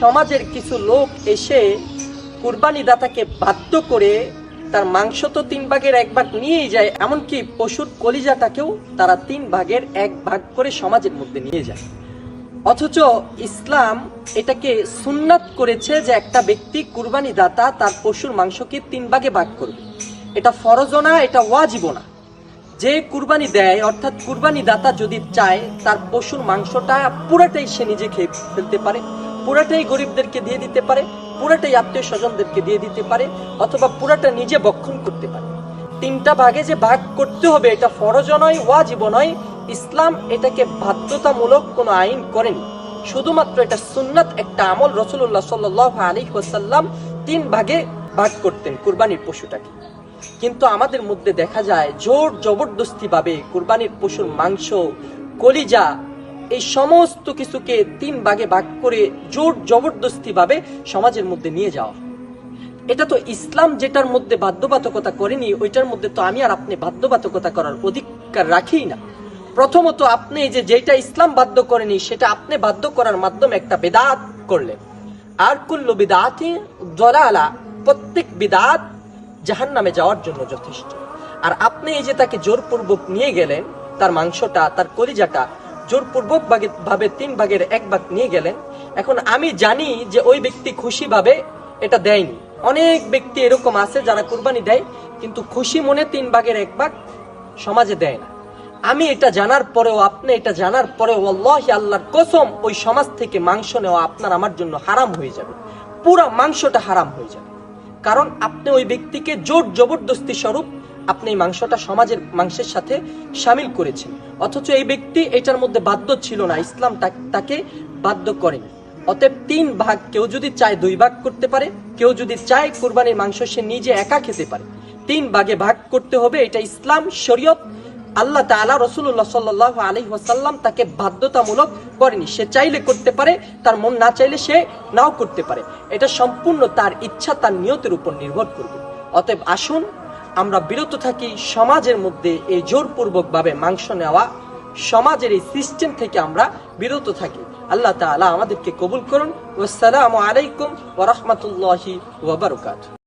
সমাজের কিছু লোক এসে কুরবানি দাতাকে বাধ্য করে তার মাংস তো তিন ভাগের এক ভাগ নিয়েই যায়, এমনকি পশুর কলিজাটাকেও তারা তিন ভাগের এক ভাগ করে সমাজের মধ্যে নিয়ে যায়। অথচ ইসলাম এটাকে সুন্নাত করেছে যে একটা ব্যক্তি কুরবানি দাতা তার পশুর মাংসকে তিন ভাগে ভাগ করবে। এটা ফরজও না, এটা ওয়াজিবও না। যে কুরবানি দেয়, অর্থাৎ কুরবানি দাতা যদি চায়, তার পশুর মাংসটা পুরাটাই সে নিজে খেয়ে ফেলতে পারে। পুরাটাই গরিবদেরকে দিয়ে দিতে পারে, পুরাটাই আত্মীয় স্বজনদেরকে দিয়ে দিতে পারে, অথবা পুরাটা নিজে বক্ষণ করতে পারে। তিনটা ভাগে যে ভাগ করতে হবে, এটা ফরজ নয় ওয়াজিব নয়। ইসলাম এটাকে বাধ্যতামূলক কোনো আইন করেনি। শুধুমাত্র এটা সুন্নাত একটা আমল রসুল্লাহ সাল্লাহ আলী ওসাল্লাম তিন ভাগে ভাগ করতেন কুরবানির পশুটাকে। কিন্তু আমাদের মধ্যে দেখা যায়, জোর জবরদস্তি ভাবে কুরবানির পশুর মাংস, কলিজা এই সমস্ত কিছুকে তিন ভাগে ভাগ করে জোর জবরদস্তি ভাবে সমাজের মধ্যে নিয়ে যাওয়া। এটা তো ইসলাম যেটার মধ্যে বাধ্যবাধকতা করেনি, ওইটার মধ্যে তো আমি আর আপনি বাধ্যবাধকতা করার অধিকার রাখি না। প্রথমত আপনি যে যেটা ইসলাম বাধ্য করেনি, সেটা আপনি বাধ্য করার মাধ্যমে একটা বেদাত করলেন। আর কুল্লু বিদাতি দলালা, প্রত্যেক বিদাত জাহান নামে যাওয়ার জন্য যথেষ্ট। আর আপনি এই যে তাকে জোরপূর্বক নিয়ে গেলেন, তার মাংসটা, তার কলিজাটা জোরপূর্বক ভাবে তিন ভাগের এক ভাগ নিয়ে গেলেন। এখন আমি জানি যে ওই ব্যক্তি খুশি ভাবে এটা দেয়নি। অনেক ব্যক্তি এরকম আছে যারা কুরবানি দেয়, কিন্তু খুশি মনে তিন ভাগের এক ভাগ সমাজে দেয় না। আমি এটা জানার পরেও, আপনি এটা জানার পরেও, আল্লাহ আল্লাহর কসম, ওই সমাজ থেকে মাংস নেওয়া আপনার আমার জন্য হারাম হয়ে যাবে। পুরা মাংসটা হারাম হয়ে যাবে। কারণ আপনি ওই ব্যক্তিকে জোর জবরদস্তি স্বরূপ আপনি এই মাংসটা সমাজের মাংসের সাথে সামিল করেছেন। অথচ এই ব্যক্তি এটার মধ্যে বাধ্য ছিল না, ইসলাম তাকে বাধ্য করেনি। অতএব তিন ভাগ কেউ যদি চায় দুই ভাগ করতে পারে, কেউ যদি চায় কোরবানির মাংস সে নিজে একা খেতে পারে। তিন ভাগে ভাগ করতে হবে, এটা ইসলাম, শরীয়ত। আল্লাহ তাআলা রসুল্লাহ সাল্লাহ আলী ওয়াসাল্লাম তাকে বাধ্যতামূলক করেনি। সে চাইলে করতে পারে, তার মন না চাইলে সে নাও করতে পারে। এটা সম্পূর্ণ তার ইচ্ছা, তার নিয়তের উপর নির্ভর করবে। অতএব আসুন আমরা বিরত থাকি সমাজের মধ্যে এই জোরপূর্বকভাবে মাংস নেওয়া, সমাজের এই সিস্টেম থেকে আমরা বিরত থাকি। আল্লাহ তালা আমাদেরকে কবুল করুন। ওয়াসসালামু আলাইকুম ওয়া রাহমাতুল্লাহি ওয়া বারাকাতুহু।